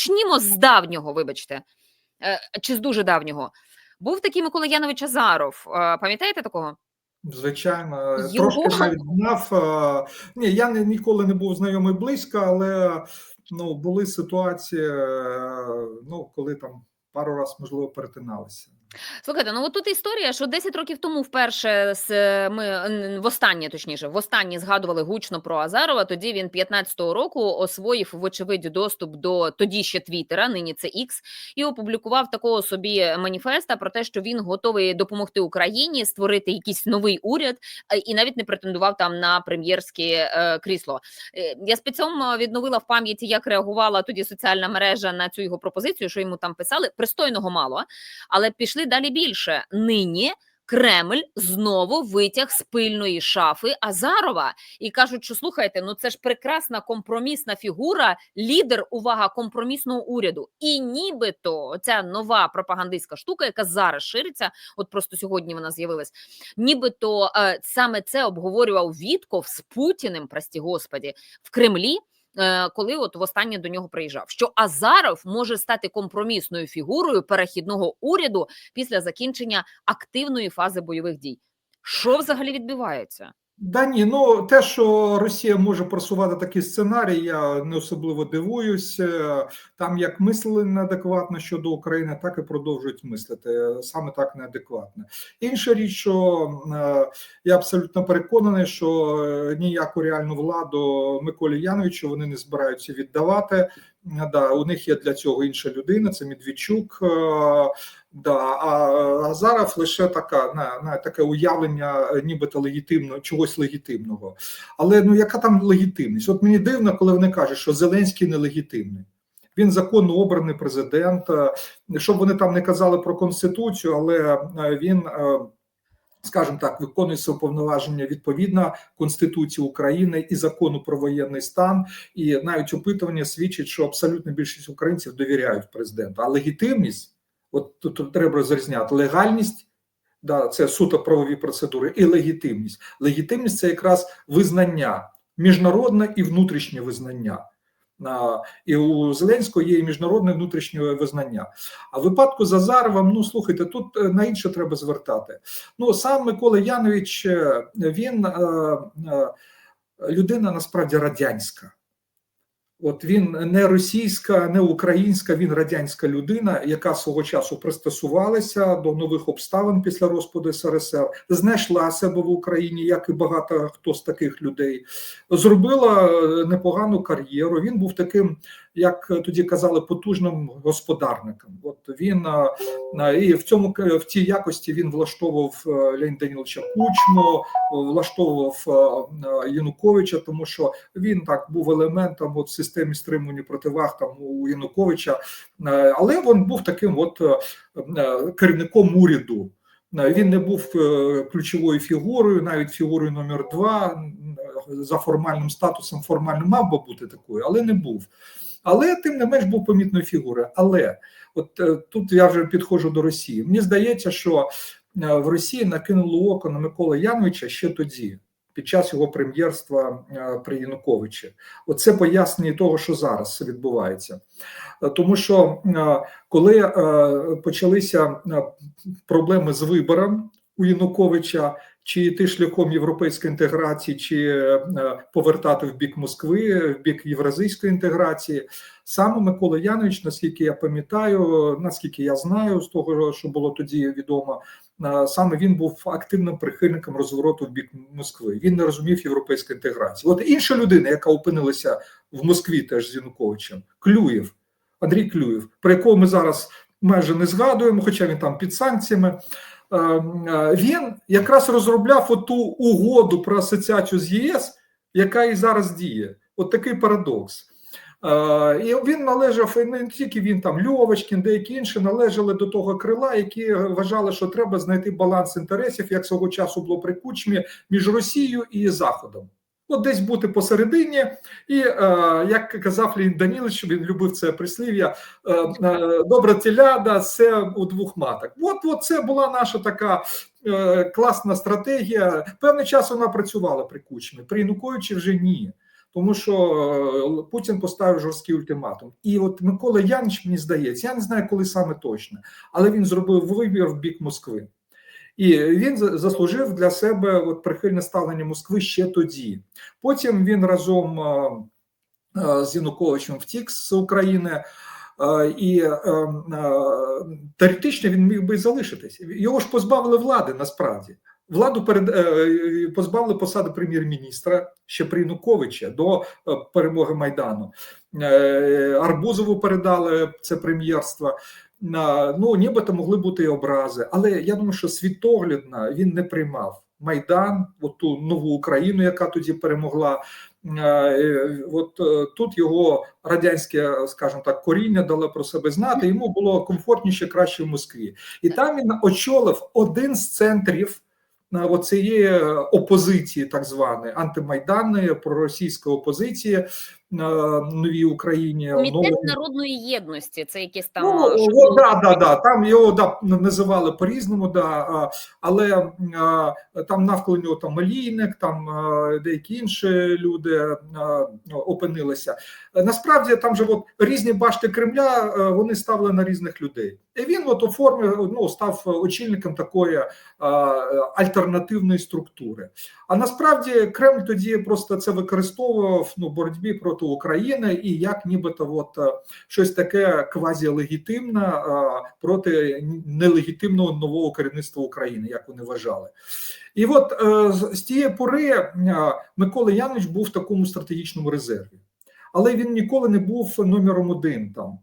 почнімо з давнього, вибачте, е, чи з дуже давнього. Був такий Микола Янович Азаров. Е, Пам'ятаєте такого? Звичайно, Його- трошки навіть знав. е, Ні, я ніколи не був знайомий близько, але ну, були ситуації, е, ну, коли там пару разів, можливо, перетиналися. Слухайте, ну от тут історія, що 10 років тому вперше з е, ми востаннє, точніше, востаннє згадували гучно про Азарова. Тоді він 15-го року освоїв, вочевидь, доступ до тоді ще Твіттера, нині це X, і опублікував такого собі маніфеста про те, що він готовий допомогти Україні створити якийсь новий уряд, е, і навіть не претендував там на прем'єрське крісло. Е, Я спеціально відновила в пам'яті, як реагувала тоді соціальна мережа на цю його пропозицію, що йому там писали. Пристойного мало, але пішли далі більше. Нині Кремль знову витяг з пильної шафи Азарова і кажуть, що слухайте, ну це ж прекрасна компромісна фігура, лідер, увага, компромісного уряду. І нібито ця нова пропагандистська штука, яка зараз шириться, от просто сьогодні вона з'явилась. Нібито е, саме це обговорював Вітков з Путіним, прості господі, в Кремлі. Е, Коли от востаннє до нього приїжджав, що Азаров може стати компромісною фігурою перехідного уряду після закінчення активної фази бойових дій. Що взагалі відбувається? Да ні, ну те, що Росія може просувати такий сценарій, я не особливо дивуюсь. Е, Там як мислили неадекватно щодо України, так і продовжують мислити саме так неадекватно. Інша річ, що е, я абсолютно переконаний, що е, ніяку реальну владу Миколі Яновичу вони не збираються віддавати. Да, у них є для цього інша людина, це Медведчук. е, Да, а Азаров лише така на, на таке уявлення, е, нібито легітимно, чогось легітимного. Але ну яка там легітимність? От мені дивно, коли вони кажуть, що Зеленський нелегітимний. Він законно обраний президент. е, Щоб вони там не казали про конституцію, але він, скажімо так, виконує свої повноваження відповідно Конституції України і закону про воєнний стан. І навіть опитування свідчить, що абсолютна більшість українців довіряють президенту. А легітимність. От тут треба розрізняти легальність, да, це суто правові процедури, і легітимність. Легітимність це якраз визнання, міжнародне і внутрішнє визнання. І у Зеленського є і міжнародне внутрішнє визнання. А в випадку з Азаровим, ну слухайте, тут е, на інше треба звертати. Ну сам Микола Янович, е, він е, людина насправді радянська. От він не російська, не українська, він радянська людина, яка свого часу пристосувалася до нових обставин після розпаду СРСР, знайшла себе в Україні, як і багато хто з таких людей, зробила е, непогану кар'єру. Він був таким, як тоді казали, потужним господарником. От він е, е, і в цьому в цій якості він влаштовував е, Леоніда Даніловича Кучму, влаштовував е, е, Януковича, тому що він так був елементом от системі стримування противаг там у Януковича, Е, але він був таким от е, е, керівником уряду. Е, Він не був е, ключовою фігурою, навіть фігурою номер два е, за формальним статусом, формально мав би бути такою, але не був. Але тим не менш був помітною фігурою. Але от е, тут я вже підходжу до Росії. Мені здається, що е, в Росії накинуло око на Микола Яновича ще тоді, під час його прем'єрства е, при Януковичі. Оце пояснення того, що зараз відбувається. Тому що коли почалися проблеми з вибором у Януковича, чи йти шляхом європейської інтеграції, чи е, повертати в бік Москви, в бік євразійської інтеграції, саме Микола Янович, наскільки я пам'ятаю, наскільки я знаю, з того, що було тоді відомо, е, саме він був активним прихильником розвороту в бік Москви. Він не розумів європейської інтеграції. От інша людина, яка опинилася в Москві, теж з Януковичем, Клюєв, Андрій Клюєв, про якого ми зараз майже не згадуємо, хоча він там під санкціями. Е, е, Він якраз розробляв оту угоду про асоціацію з ЄС, яка і зараз діє. От такий парадокс. Е, І він належав не тільки він там Льовочкін, деякі інші належали до того крила, які вважали, що треба знайти баланс інтересів, як свого часу було при кучмі між Росією і Заходом. От десь бути посередині, і е, як казав Леонід Данілович, він любив це прислів'я, е, е, добра теляда, це у двох маток. От, от це була наша така е, класна стратегія. Певний час вона працювала при Кучмі, при Януковичі вже ні. тому що е, Путін поставив жорсткий ультиматум. І от Микола Янович, мені здається, я не знаю, коли саме точно, але він зробив вибір в бік Москви. І він заслужив для себе от прихильне ставлення Москви ще тоді. Потім він разом е, е, з Януковичем втік з України. Е, І теоретично він міг би залишитись. Його ж позбавили влади насправді. Владу перед позбавили посади прем'єр-міністра ще при Януковича до перемоги Майдану. Арбузову передали це прем'єрство. Ну, нібито могли бути і образи, але я думаю, що світоглядно він не приймав Майдан, от ту нову Україну, яка тоді перемогла. Е, От е, тут його радянське, скажімо так, коріння дало про себе знати. Йому було комфортніше, краще в Москві, і там він очолив один з центрів е, оцієї опозиції, так званої антимайданної проросійської опозиції е, новій Україні. Комітет народної єдності. Це якісь там Ну, о, да, да, да. Там його да, називали по-різному, да, але там навколо нього там Малійник, там деякі інші люди опинилися. Насправді там же от різні башти Кремля е, вони ставили на різних людей. І він от оформив, ну, став очільником такої а, альтернативної структури. А насправді Кремль тоді просто це використовував ну, боротьбі проти України і як нібито от е, щось таке квазілегітимне проти нелегітимного нового керівництва України, як вони вважали. І от е, з- тієї пори е, Микола Янович був в такому стратегічному резерві, але він ніколи не був номером один там.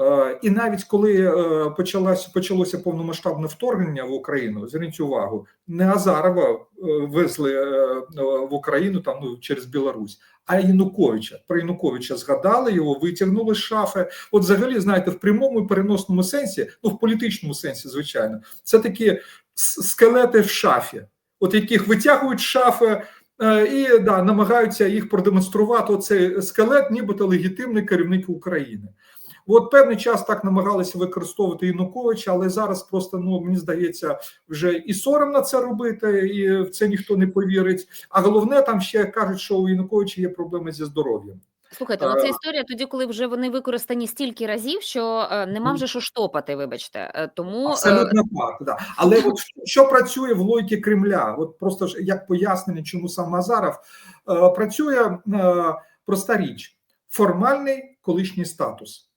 Е, І навіть коли е, почалось, почалося повномасштабне вторгнення в Україну, зверніть увагу, не Азарова е, везли в Україну там ну, через Білорусь, а Януковича. Про Януковича згадали, його витягнули з шафи. От, взагалі, знаєте, в прямому і переносному сенсі, ну в політичному сенсі, звичайно, це такі скелети в шафі, от яких витягують з шафи. І да, намагаються їх продемонструвати. Оцей скелет, нібито легітимний керівник України. От певний час так намагалися використовувати Януковича, але зараз просто ну мені здається, вже і соромно це робити, і в це ніхто не повірить. А головне, там ще кажуть, що у Януковича є проблеми зі здоров'ям. Слухайте, ну це Е, історія тоді, коли вже вони використані стільки разів, що е, нема вже що штопати, вибачте. Е, Тому Абсолютно так, да. Але от що працює в логіці Кремля? От просто ж як пояснення, чому сам Азаров працює проста річ: формальний колишній статус.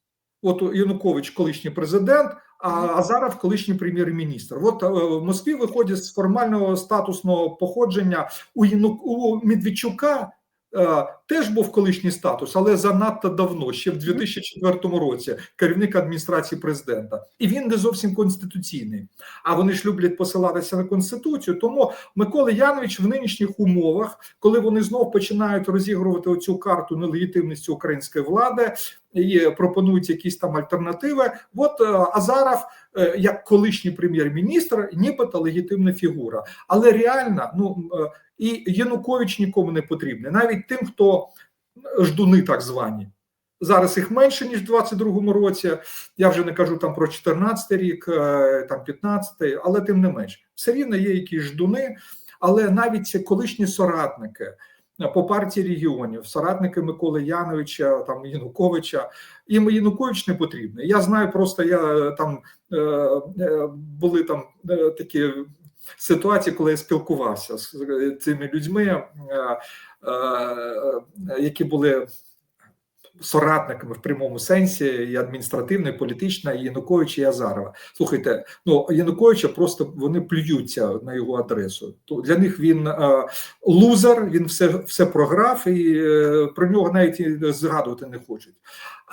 От Янукович колишній президент, а Азаров колишній прем'єр-міністр. От е, в Москві виходять з формального статусного походження у Янук у Медведчука. Е, Теж був колишній статус, але занадто давно, ще в 2004 році, керівник адміністрації президента, і він не зовсім конституційний. А вони ж люблять посилатися на конституцію. Тому Микола Янович в нинішніх умовах, коли вони знов починають розігрувати оцю карту нелегітимності української влади і пропонують якісь там альтернативи. От е, Азаров, е, як колишній прем'єр-міністр, нібито легітимна фігура, але реально, ну і Янукович нікому не потрібний, навіть тим, хто ждуни так звані. Зараз їх менше ніж в 22-му році. Я вже не кажу там про 14-й рік, е, там 15-й, але тим не менш, все рівно є якісь ждуни, але навіть колишні соратники е, по партії регіонів, соратники Миколи Яновича, там Януковича, їм Янукович не потрібний. Я знаю, просто я е, там були там такі ситуації, коли я спілкувався з цими людьми, е, е, які були соратниками в прямому сенсі, і адміністративно, і політично, і Януковича, і Азарова. Слухайте, ну Януковича просто вони плюються на його адресу. То для них він е, лузер, він все, все програв, і е, про нього навіть згадувати не хочуть.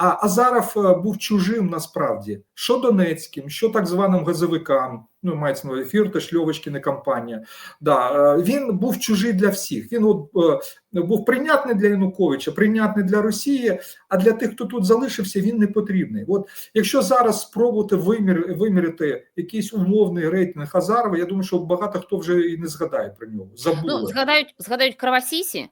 А Азаров е, був чужим насправді, що Донецьким, що так званим газовикам. Ну, мається на увазі Фірташ, Льовочкіна компанія. Да, е, він був чужий для всіх. Він от, е, був прийнятний для Януковича, прийнятний для Росії, а для тих, хто тут залишився, він не потрібний. От якщо зараз спробувати вимір, виміряти якийсь умовний рейтинг Азарова, я думаю, що багато хто вже і не згадає про нього. Забули. ну згадають, згадають Кровосісі.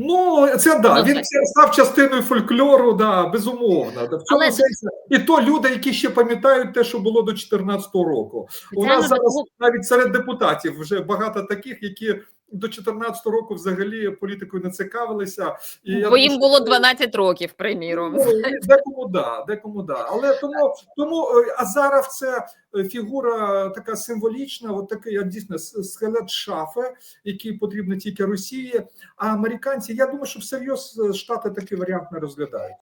Ну, це да. Ну, Він це- став частиною фольклору, да, безумовно. Да, В цьому Але- сенсі. І то люди, які ще пам'ятають те, що було до 2014 року. У нас зараз навіть серед депутатів вже багато таких, які до 14 року взагалі політикою не цікавилися. І Бо думаю, їм що було це- 12 років, приміром. Ну, декому да, декому да. Але тому, тому е, Азаров це е, фігура така символічна, от такий як дійсно скелет шафи, який потрібен тільки Росії. А американці, я думаю, що всерйоз е, Штати такий варіант не розглядають.